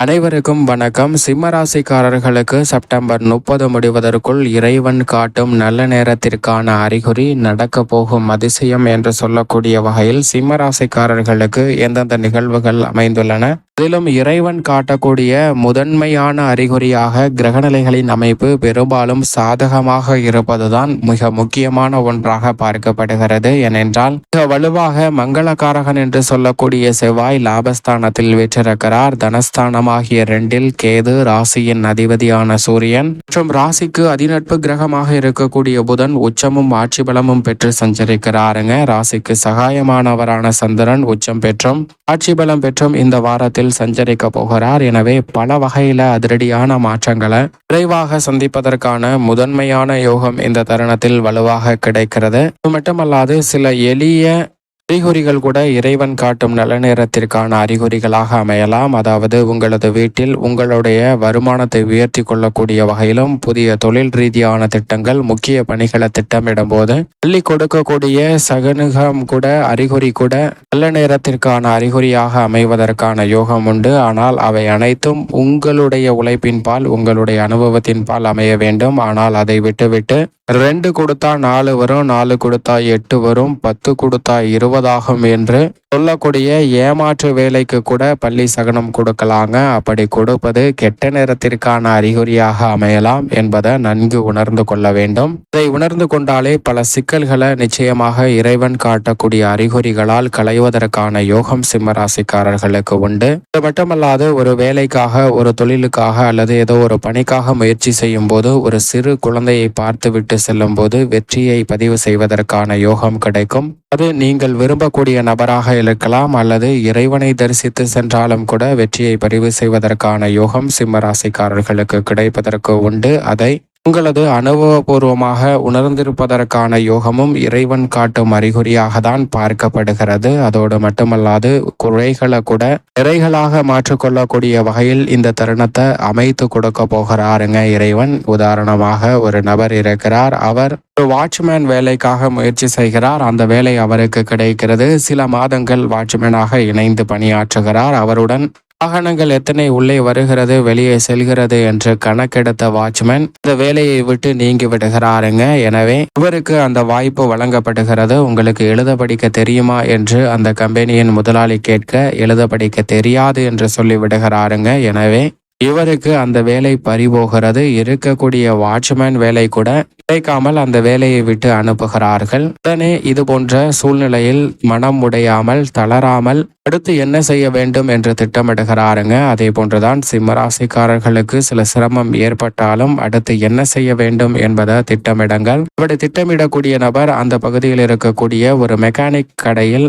அனைவருக்கும் வணக்கம். சிம்மராசிக்காரர்களுக்கு செப்டம்பர் முப்பது முடிவதற்குள் இறைவன் காட்டும் நல்ல நேரத்திற்கான அறிகுறி நடக்க போகும் அதிசயம் என்று சொல்லக்கூடிய வகையில் சிம்மராசிக்காரர்களுக்கு எந்தெந்த நிகழ்வுகள் அமைந்துள்ளன? அதிலும் இறைவன் காட்டக்கூடிய முதன்மையான அறிகுறியாக கிரகநிலைகளின் அமைப்பு பெரும்பாலும் சாதகமாக இருப்பதுதான் மிக முக்கியமான ஒன்றாக பார்க்கப்படுகிறது. ஏனென்றால் மிக வலுவாக மங்களகாரகன் என்று சொல்லக்கூடிய செவ்வாய் லாபஸ்தானத்தில் வீற்றிருக்கிறார். தனஸ்தானமாகிய ரெண்டில் கேது ராசியின் அதிபதியான சூரியன் மற்றும் ராசிக்கு அதிநட்பு கிரகமாக இருக்கக்கூடிய புதன் உச்சமும் ஆட்சி பலமும் பெற்று சஞ்சரிக்கிறாருங்க. ராசிக்கு சகாயமானவரான சந்திரன் உச்சம் பெற்றும் ஆட்சி பலம் பெற்றும் இந்த வாரத்தில் சஞ்சரிக்க போகிறார். எனவே பல வகையில அதிரடியான மாற்றங்களை விரைவாக சந்திப்பதற்கான முதன்மையான யோகம் இந்த தருணத்தில் வலுவாக கிடைக்கிறது. இது மட்டுமல்லாது சில எளிய அறிகுறிகள் கூட இறைவன் காட்டும் நல்ல நேரத்திற்கான அறிகுறிகளாக அமையலாம். அதாவது உங்களது வீட்டில் உங்களுடைய வருமானத்தை உயர்த்தி கொள்ளக்கூடிய வகையிலும் புதிய தொழில் ரீதியான திட்டங்கள் முக்கிய பணிகளை திட்டமிடும் போது பள்ளி கொடுக்கக்கூடிய சகனுகம் கூட அறிகுறி கூட நல்ல நேரத்திற்கான அறிகுறியாக அமைவதற்கான யோகம் உண்டு. ஆனால் அவை அனைத்தும் உங்களுடைய உழைப்பின் பால் உங்களுடைய அனுபவத்தின் பால் அமைய வேண்டும். ஆனால் அதை விட்டுவிட்டு ரெண்டு கொடுத்தா நாலு வரும் நாலு கொடுத்தா எட்டு வரும் பத்து கொடுத்தா இருபதாகும் என்று சொல்லக்கூடிய ஏமாற்று வேலைக்கு கூட பள்ளி சகனம் கொடுக்கலாங்க. அப்படி கொடுப்பது கெட்ட நேரத்திற்கான அறிகுறியாக அமையலாம் என்பதை நன்கு உணர்ந்து கொள்ள வேண்டும். இதை உணர்ந்து கொண்டாலே பல சிக்கல்களை நிச்சயமாக இறைவன் காட்டக்கூடிய அறிகுறிகளால் களைவதற்கான யோகம் சிம்மராசிக்காரர்களுக்கு உண்டு. இது மட்டுமல்லாது ஒரு வேலைக்காக ஒரு தொழிலுக்காக அல்லது ஏதோ ஒரு பணிக்காக முயற்சி செய்யும் போது ஒரு சிறு குழந்தையை பார்த்துவிட்டு செல்லும் போது வெற்றியை பதிவு செய்வதற்கான யோகம் கிடைக்கும். அது நீங்கள் விரும்பக்கூடிய நபராக இருக்கலாம் அல்லது இறைவனை தரிசித்து சென்றாலும் கூட வெற்றியை பதிவு செய்வதற்கான யோகம் சிம்ம ராசிக்காரர்களுக்கு கிடைப்பதற்கு உண்டு. அதை உங்களது அனுபவபூர்வமாக உணர்ந்திருப்பதற்கான யோகமும் இறைவன் காட்டும் அறிகுறியாக தான் பார்க்கப்படுகிறது. அதோடு மட்டுமல்லாது குறைகளை கூட நிறைகளாக மாற்றிக்கொள்ளக்கூடிய வகையில் இந்த தருணத்தை அமைத்து கொடுக்க போகிறாருங்க இறைவன். உதாரணமாக ஒரு நபர் இருக்கிறார் அவர் ஒரு வாட்ச்மேன் வேலைக்காக முயற்சி செய்கிறார் அந்த வேலை அவருக்கு கிடைக்கிறது. சில மாதங்கள் வாட்ச்மேனாக இணைந்து பணியாற்றுகிறார் அவருடன் வாகனங்கள் எத்தனை உள்ளே வருகிறது வெளியே செல்கிறது என்று கணக்கெடுத்த வாட்ச்மேன் இந்த வேலையை விட்டு நீங்கி விடுகிறாருங்க. எனவே இவருக்கு அந்த வாய்ப்பு வழங்கப்படுகிறது. உங்களுக்கு எழுத படிக்க தெரியுமா என்று அந்த கம்பெனியின் முதலாளி கேட்க எழுத படிக்க தெரியாது என்று சொல்லி விடுகிறாருங்க. எனவே இவருக்கு அந்த வேலை பறிபோகிறது. இருக்கக்கூடிய வாட்ச்மேன் வேலை கூட கிடைக்காமல் அந்த வேலையை விட்டு அனுப்புகிறார்கள். உடனே இது போன்ற சூழ்நிலையில் மனம் உடையாமல் தளராமல் அடுத்து என்ன செய்ய வேண்டும் என்று திட்டமிடுகிறாருங்க. அதே போன்றுதான் சிம்மராசிக்காரர்களுக்கு சில சிரமம் ஏற்பட்டாலும் அடுத்து என்ன செய்ய வேண்டும் என்பதை திட்டமிடுங்கள். இப்படி திட்டமிடக்கூடிய நபர் அந்த பகுதியில் இருக்கக்கூடிய ஒரு மெக்கானிக் கடையில்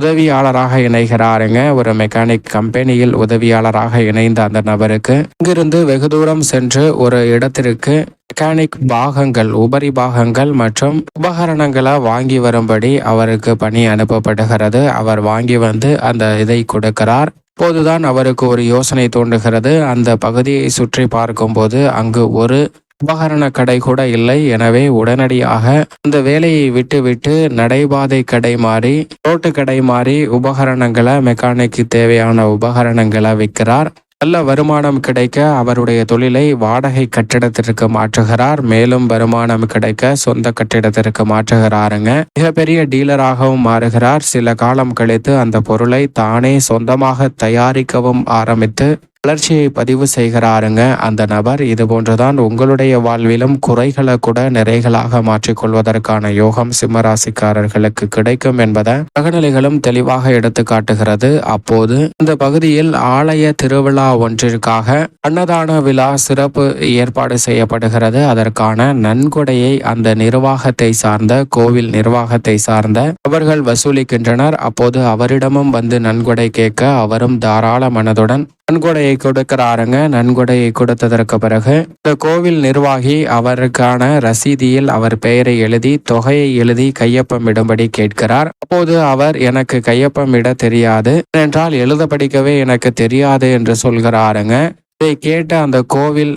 உதவியாளராக இணைகிறாருங்க ஒரு மெக்கானிக் கம்பெனியில் உதவியாளராக இணைந்த அந்த நபருக்கு இங்கிருந்து வெகு தூரம் சென்று ஒரு இடத்திற்கு மெக்கானிக் பாகங்கள் உபரி பாகங்கள் மற்றும் உபகரணங்களை வாங்கி வரும்படி அவருக்கு பணி அனுப்பப்படுகிறது. அவர் வாங்கி வந்து அந்த இதை கொடுக்கிறார். போதுதான் அவருக்கு ஒரு யோசனை தோன்றுகிறது. அந்த பகுதியை சுற்றி பார்க்கும்போது அங்கு ஒரு உபகரண கடை கூட இல்லை. எனவே உடனடியாக அந்த வேலையை விட்டுவிட்டு நடைபாதை கடை மாறி ரோட்டு கடை மாறி உபகரணங்களை மெக்கானிக்கு தேவையான உபகரணங்களை விற்கிறார். நல்ல வருமானம் கிடைக்க அவருடைய தொழிலை வாடகை கட்டிடத்திற்கு மாற்றுகிறார். மேலும் வருமானம் கிடைக்க சொந்த கட்டிடத்திற்கு மாற்றுகிறாருங்க. மிகப்பெரிய டீலராகவும் மாறுகிறார். சில காலம் கழித்து அந்த பொருளை தானே சொந்தமாக தயாரிக்கவும் ஆரம்பித்து வளர்ச்சியை பதிவு செய்கிறாருங்க. அந்த நபர் இது போன்றுதான் உங்களுடைய வாழ்விலும் குறைகளை கூட நிறைகளாக மாற்றிக்கொள்வதற்கான யோகம் சிம்மராசிக்காரர்களுக்கு கிடைக்கும் என்பதை அகநிலைகளும் தெளிவாக எடுத்து காட்டுகிறது. அப்போது இந்த பகுதியில் ஆலய திருவிழா ஒன்றிற்காக அன்னதான விழா சிறப்பு ஏற்பாடு செய்யப்படுகிறது. அதற்கான நன்கொடையை அந்த நிர்வாகத்தை சார்ந்த கோவில் நிர்வாகத்தை சார்ந்த அவர்கள் வசூலிக்கின்றனர். அப்போது அவரிடமும் வந்து நன்கொடை கேட்க அவரும் தாராள மனதுடன் நன்கொடையை கொடுக்கிறாருங்க. நன்கொடையை கொடுத்ததற்கு பிறகு இந்த கோவில் நிர்வாகி அவருக்கான ரசீதியில் அவர் பெயரை எழுதி தொகையை எழுதி கையொப்பம் இடும்படி கேட்கிறார். அப்போது அவர் எனக்கு கையொப்பம் இட தெரியாது. என்றால் எழுத படிக்கவே எனக்கு தெரியாது என்று சொல்கிறாருங்க. இதை கேட்ட அந்த கோவில்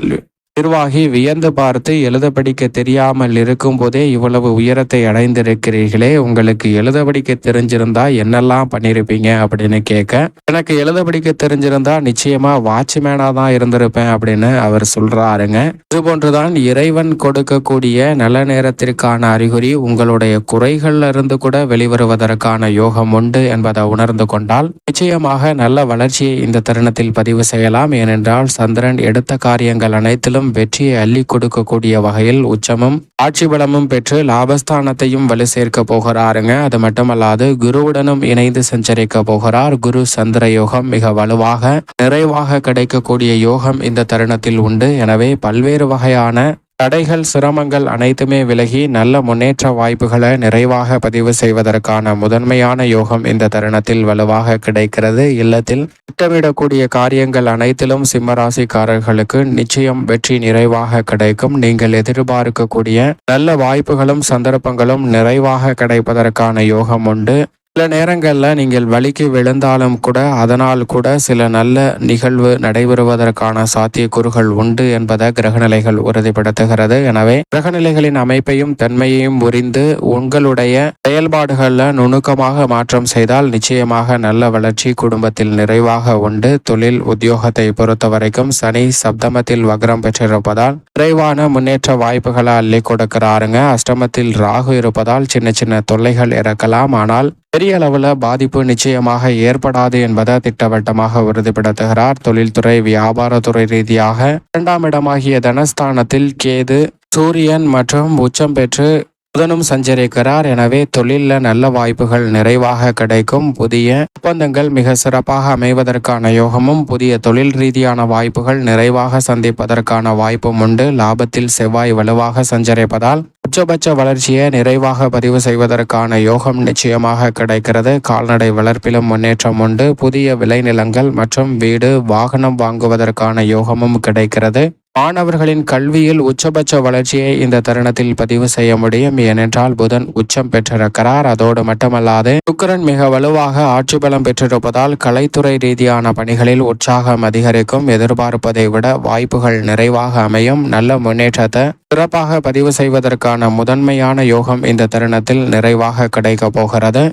நிர்வாகி வியந்து பார்த்து எழுத படிக்க தெரியாமல் இருக்கும் போதே இவ்வளவு உயரத்தை அடைந்திருக்கிறீர்களே உங்களுக்கு எழுத படிக்க தெரிஞ்சிருந்தா என்னெல்லாம் பண்ணிருப்பீங்க அப்படின்னு கேட்க எனக்கு எழுத படிக்க தெரிஞ்சிருந்தா நிச்சயமா வாட்ச்மேனா தான் இருந்திருப்பேன் அப்படின்னு அவர் சொல்றாருங்க. இது போன்றுதான் இறைவன் கொடுக்கக்கூடிய நல்ல நேரத்திற்கான அறிகுறி உங்களுடைய குறைகள்ல இருந்து கூட வெளிவருவதற்கான யோகம் உண்டு என்பதை உணர்ந்து கொண்டால் நிச்சயமாக நல்ல வளர்ச்சியை இந்த தருணத்தில் பதிவு செய்யலாம். ஏனென்றால் சந்திரன் எடுத்த காரியங்கள் அனைத்திலும் வெற்றியை அள்ளி கொடுக்கக்கூடிய வகையில் உச்சமும் ஆட்சி பலமும் பெற்று லாபஸ்தானத்தையும் வலு சேர்க்க போகிறாருங்க. அது மட்டுமல்லாது குருவுடனும் இணைந்து சஞ்சரிக்க போகிறார். குரு சந்திர யோகம் மிக வலுவாக நிறைவாக கிடைக்கக்கூடிய யோகம் இந்த தருணத்தில் உண்டு. எனவே பல்வேறு வகையான தடைகள் சிரமங்கள் அனைத்துமே விலகி நல்ல முன்னேற்ற வாய்ப்புகளை நிறைவாக பதிவு செய்வதற்கான முதன்மையான யோகம் இந்த தருணத்தில் வலுவாக கிடைக்கிறது. இல்லத்தில் திட்டமிடக்கூடிய காரியங்கள் அனைத்திலும் சிம்மராசிக்காரர்களுக்கு நிச்சயம் வெற்றி நிறைவாக கிடைக்கும். நீங்கள் எதிர்பார்க்கக்கூடிய நல்ல வாய்ப்புகளும் சந்தர்ப்பங்களும் நிறைவாக கிடைப்பதற்கான யோகம் உண்டு. சில நேரங்களில் நீங்கள் வழிக்கு விழுந்தாலும் கூட அதனால் கூட சில நல்ல நிகழ்வு நடைபெறுவதற்கான சாத்தியக்கூறுகள் உண்டு என்பதை கிரகநிலைகள் உறுதிப்படுத்துகிறது. எனவே கிரகநிலைகளின் அமைப்பையும் தன்மையையும் புரிந்து உங்களுடைய செயல்பாடுகளில் நுணுக்கமாக மாற்றம் செய்தால் நிச்சயமாக நல்ல வளர்ச்சி குடும்பத்தில் நிறைவாக உண்டு. தொழில் உத்தியோகத்தை பொறுத்த வரைக்கும் சனி சப்தமத்தில் வக்ரம் பெற்றிருப்பதால் விரைவான முன்னேற்ற வாய்ப்புகளை அள்ளி கொடுக்கிறாருங்க. அஷ்டமத்தில் ராகு இருப்பதால் சின்ன சின்ன தொல்லைகள் இறக்கலாம். ஆனால் பெரிய அளவில் பாதிப்பு நிச்சயமாக ஏற்படாது என்பதை திட்டவட்டமாக உறுதிப்படுத்துகிறார் தொழில்துறை வியாபாரத்துறை ரீதியாக. இரண்டாம் இடமாகிய தனஸ்தானத்தில் கேது சூரியன் மற்றும் உச்சம் பெற்று புதனும் சஞ்சரிக்கிறார். எனவே தொழிலில் நல்ல வாய்ப்புகள் நிறைவாக கிடைக்கும். புதிய ஒப்பந்தங்கள் மிக சிறப்பாக அமைவதற்கான யோகமும் புதிய தொழில் ரீதியான வாய்ப்புகள் நிறைவாக சந்திப்பதற்கான வாய்ப்பும் உண்டு. லாபத்தில் செவ்வாய் வலுவாக சஞ்சரிப்பதால் உச்சபட்ச வளர்ச்சியை நிறைவாக பதிவு செய்வதற்கான யோகம் நிச்சயமாக கிடைக்கிறது. கால்நடை வளர்ப்பிலும் முன்னேற்றம் உண்டு. புதிய விளைநிலங்கள் மற்றும் வீடு வாகனம் வாங்குவதற்கான யோகமும் கிடைக்கிறது. மாணவர்களின் கல்வியில் உச்சபட்ச வளர்ச்சியை இந்த தருணத்தில் பதிவு செய்ய முடியும். ஏனென்றால் புதன் உச்சம் பெற்றிருக்கிறார். அதோடு மட்டுமல்லாது சுக்கரன் மிக வலுவாக ஆட்சி பலம் பெற்றிருப்பதால் கலைத்துறை ரீதியான பணிகளில் உற்சாகம் அதிகரிக்கும். எதிர்பார்ப்பதை விட வாய்ப்புகள் நிறைவாக அமையும். நல்ல முன்னேற்றத்தை சிறப்பாக பதிவு செய்வதற்கான முதன்மையான யோகம் இந்த தருணத்தில் நிறைவாக கிடைக்க போகிறது.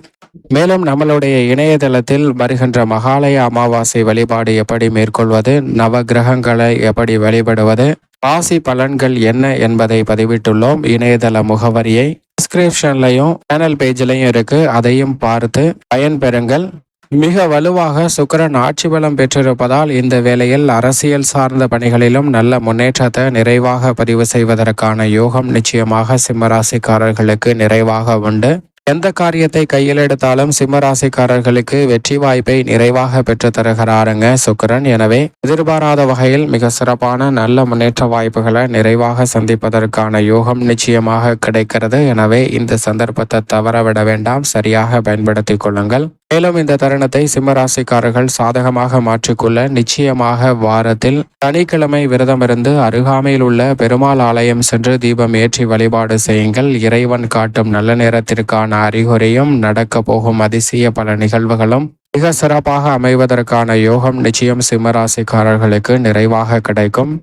மேலும் நம்மளுடைய இணையதளத்தில் வருகின்ற மகாலய அமாவாசை வழிபாடு எப்படி மேற்கொள்வது நவ கிரகங்களை எப்படி வழிபடுவது ராசி பலன்கள் என்ன என்பதை பதிவிட்டுள்ளோம். இணையதள முகவரியை டிஸ்கிரிப்ஷன்லையும் சேனல் பேஜ்லையும் இருக்கு. அதையும் பார்த்து பயன்பெறுங்கள் மிக வலுவாக சுக்கிரன் ஆட்சி பலம் பெற்றிருப்பதால் இந்த வேளையில் அரசியல் சார்ந்த பணிகளிலும் நல்ல முன்னேற்றத்தை நிறைவாக பதிவு செய்வதற்கான யோகம் நிச்சயமாக சிம்மராசிக்காரர்களுக்கு நிறைவாக உண்டு. எந்த காரியத்தை கையில் எடுத்தாலும் சிம்மராசிக்காரர்களுக்கு வெற்றி வாய்ப்பை நிறைவாக பெற்று தருகிறாருங்க சுக்கரன். எனவே எதிர்பாராத வகையில் மிக சிறப்பான நல்ல முன்னேற்ற வாய்ப்புகளை நிறைவாக சந்திப்பதற்கான யோகம் நிச்சயமாக கிடைக்கிறது. எனவே இந்த சந்தர்ப்பத்தை தவறவிட வேண்டாம். சரியாக பயன்படுத்திக் கொள்ளுங்கள். மேலும் இந்த தருணத்தை சிம்மராசிக்காரர்கள் சாதகமாக மாற்றிக்கொள்ள நிச்சயமாக வாரத்தில் சனிக்கிழமை விரதமிருந்து அருகாமையில் உள்ள பெருமாள் ஆலயம் சென்று தீபம் ஏற்றி வழிபாடு செய்யுங்கள். இறைவன் காட்டும் நல்ல நேரத்திற்கான அறிகுறியும் நடக்க போகும் அதிசய பல நிகழ்வுகளும் மிக சிறப்பாக அமைவதற்கான யோகம் நிச்சயம் சிம்மராசிக்காரர்களுக்கு நிறைவாக கிடைக்கும்.